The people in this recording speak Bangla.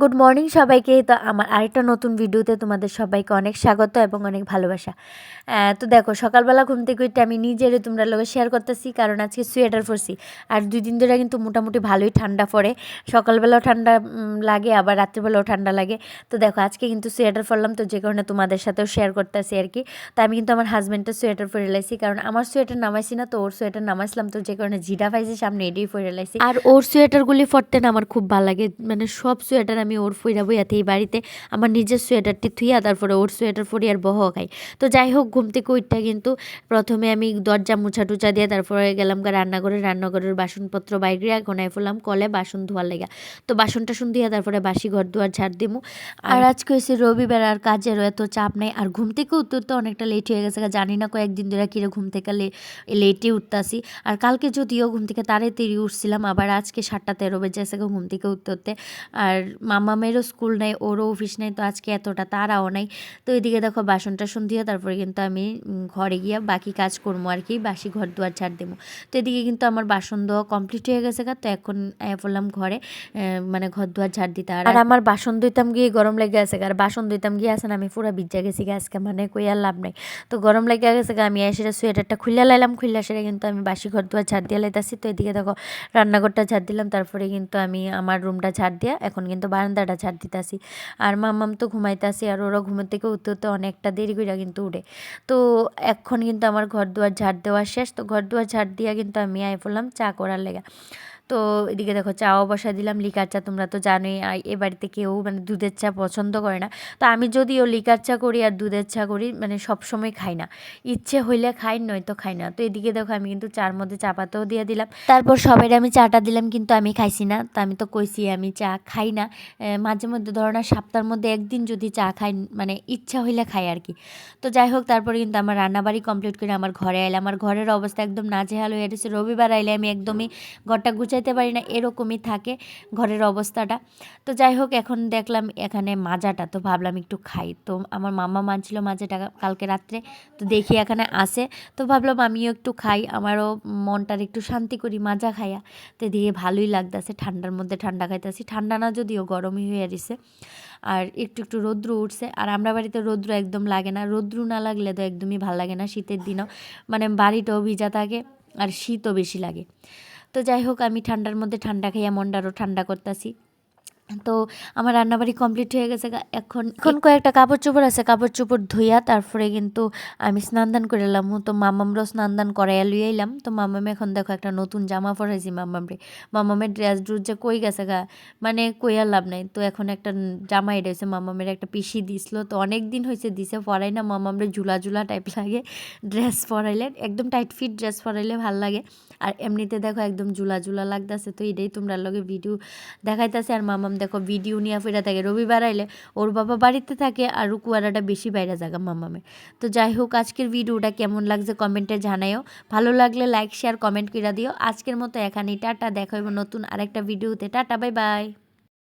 গুড মর্নিং সবাইকে। তো আমার আরেকটা নতুন ভিডিওতে তোমাদের সবাইকে অনেক স্বাগত এবং অনেক ভালোবাসা। তো দেখো, সকালবেলা ঘুম থেকে উঠে আমি নিজেরই তোমরা লোকে শেয়ার করতেছি, কারণ আজকে সোয়েটার পরছি। আর দুই দিন ধরে কিন্তু মোটামুটি ভালোই ঠান্ডা পড়ে। সকালবেলাও ঠান্ডা লাগে, আবার রাত্রিবেলাও ঠান্ডা লাগে। তো দেখো, আজকে কিন্তু সোয়েটার পরলাম, তো যে কারণে তোমাদের সাথেও শেয়ার করতেছি আর কি। তো আমি কিন্তু আমার হাজব্যান্ডের সোয়েটার পরে লাইছি, কারণ আমার সোয়েটার নামাইছি না, তো ওর সোয়েটার নামাইছিলাম, তো যে কারণে জিডা পাইছি, সামনে এটাই পরে লাইছি। আর ওর সোয়েটারগুলি পরতে না আমার খুব ভালো লাগে। মানে সব সোয়েটার আমি ওর ফইরা বইয়াতে এই বাড়িতে আমার নিজের সোয়েটারটি থুইয়া তারপরে ওর সোয়েটার ফরি আর বহ খাই। তো যাই হোক ঘুম থেকে উঠটা কিন্তু প্রথমে আমি দরজা মুছা টুচা দিয়ে তারপরে গেলাম গা রান্নাঘরে। রান্নাঘরের বাসনপত্র বাইরে গোনায় ফেললাম কলে বাসন ধোয়ার লেগা। তো বাসন টাসন দিয়া তারপরে বাসি ঘর দুয়ার ঝাড় দিমু। আর আজকে হয়েছে রবিবার আর কাজের এত চাপ নাই। আর ঘুম থেকে উঠতে উঠতে অনেকটা লেট হয়ে গেছে জানি না কয়েকদিন ধরে কিরে ঘুম থেকে লেটে উঠতাছি। আর কালকে যদিও ঘুম থেকে তাড়াতাড়ি উঠছিলাম আবার আজকে সাতটা তেরো বেজে গেছে ঘুম থেকে উঠতে উঠতে। আর মামামেরও স্কুল নাই ওরও অফিস নাই তো আজকে এতটা তারাও নাই। তো এদিকে দেখো বাসন টাসন দিয়ে তারপরে কিন্তু আমি ঘরে গিয়ে বাকি কাজ করব আর কি বাসি ঘর দুয়ার ছাড় দেবো তো এদিকে কিন্তু আমার বাসন দেওয়া কমপ্লিট হয়ে গেছে গা তো এখন পড়লাম ঘরে মানে ঘর দুয়ার ঝাড় দিতে। আর আমার বাসন ধুইতাম গিয়ে গরম লেগে গেছে গা। আর বাসন ধুইতাম গিয়ে আসেন আমি পুরো ভিজা গেছি আজকে মানে কই আর লাভ নাই। তো গরম লেগে গেছে গা আমি এসে সোয়েটারটা খুলে লাইলাম খুললে সেটা কিন্তু আমি বাসি ঘর দুয়ার ঝাড় দিয়ে লাইতাছি। তো এদিকে দেখো রান্নাঘরটা ঝাড় দিলাম তারপরে কিন্তু আমি আমার রুমটা ঝাড় দিয়া এখন কিন্তু বারান্দাটা ঝাড় দিতাছি। আর মাম্মাম তো ঘুমাইতাছি আর ওরা ঘুমের থেকে উঠতে উঠতে অনেকটা দেরি করে কিন্তু উঠে। তো এখন কিন্তু আমার ঘর দুয়ার ঝাড় দেওয়া শেষ। তো ঘর দুয়ার ঝাড় দিয়া কিন্তু আমি আয় পড়লাম চা করার লেগে। তো এদিকে দেখো চাও বসা দিলাম। লিকার চা তোমরা তো জানোই এ বাড়িতে কেউ মানে দুধের চা পছন্দ করে না। তো আমি যদিও লিকার চা করি আর দুধের চা করি মানে সব সময় খাই না। ইচ্ছে হইলে খাই, নয়তো খাই না। তো এদিকে দেখো আমি কিন্তু চার মধ্যে চা পাতাও দিয়ে দিলাম। তারপর সবাই আমি চাটা দিলাম, কিন্তু আমি খাইছি না। তো আমি তো কইছি আমি চা খাই না। মাঝে মধ্যে ধরো না সপ্তাহের মধ্যে একদিন যদি চা খাই মানে ইচ্ছা হইলে খাই আর কি। তো যাই হোক, তারপরে কিন্তু আমার রান্নাবাড়ি কমপ্লিট করে আমার ঘরে এলাম। আমার ঘরের অবস্থা একদম নাজেহাল হয়ে গেছে। রবিবার আইলে আমি একদমই ঘরটা গুছাইতে পারি না, এরকমই থাকে ঘরের অবস্থাটা। তো যাই হোক এখন দেখলাম এখানে মাজাটা, তো ভাবলাম একটু খাই। তো আমার মামা মানছিল মাজাটা কালকে রাত্রে, তো দেখি এখানে আসে তো ভাবলাম আমিও একটু খাই, আমারও মনটার একটু শান্তি করি মাজা খাইয়া। তো দিয়ে ভালোই লাগতেছে, ঠান্ডার মধ্যে ঠান্ডা খাইতেছি। ঠান্ডা না যদিও গরমই হয়ে গেছে আর একটু একটু রৌদ্র উঠছে। আর আমরা বাড়িতে রৌদ্র একদম লাগে না। রৌদ্র না লাগলে তো একদমই ভালো লাগে না শীতের দিনও। মানে বাড়িটাও ভিজা থাকে, আর শীতও বেশি লাগে। তো যাই হোক আমি ঠান্ডার মধ্যে ঠান্ডা খাইয়া মন্ডারও ঠান্ডা করতেছি। তো আমার রান্নাবাড়ি কমপ্লিট হয়ে গেছে। এখন এখন কয়েকটা কাপড় চোপড় আছে কাপড় চোপড় ধুইয়া তারপরে কিন্তু আমি স্নান দান করে এলাম। তো মামামরও স্নান দান করাইয়া লুই এলাম তো মামামে এখন দেখো একটা নতুন জামা পরাইছি মামামরে। মামামের ড্রেস ড্রুস যে কই গেছে গা মানে কই আর লাভ নাই। তো এখন একটা জামা এটা হয়েছে মামামের একটা পিসি দিছিল। তো অনেক দিন হয়েছে দিছে পরাই না। মামামরে ঝুলা ঝুলা টাইপ লাগে ড্রেস পরাইলে। একদম টাইট ফিট ড্রেস পরাইলে ভালো লাগে। আর এমনিতে দেখো একদম ঝুলা ঝুলা লাগতেছে। তো এটাই তোমরা লগে ভিডিও দেখাইতেছে। আর মামাম দেখো ভিডিও নিয়ে ফিরে থাকে। রবিবার আইলে ওর বাবা বাড়িতে থাকে আর কুয়ারাটা বেশি বাইরে জাগা মামামে তো যাই হোক, আজকের ভিডিওটা কেমন লাগছে কমেন্টে জানাইও ভালো লাগলে লাইক শেয়ার কমেন্ট করে দিও। আজকের মতো এখানেই, টাটা, দেখো হইব নতুন আরেকটা ভিডিওতে। Tata bye bye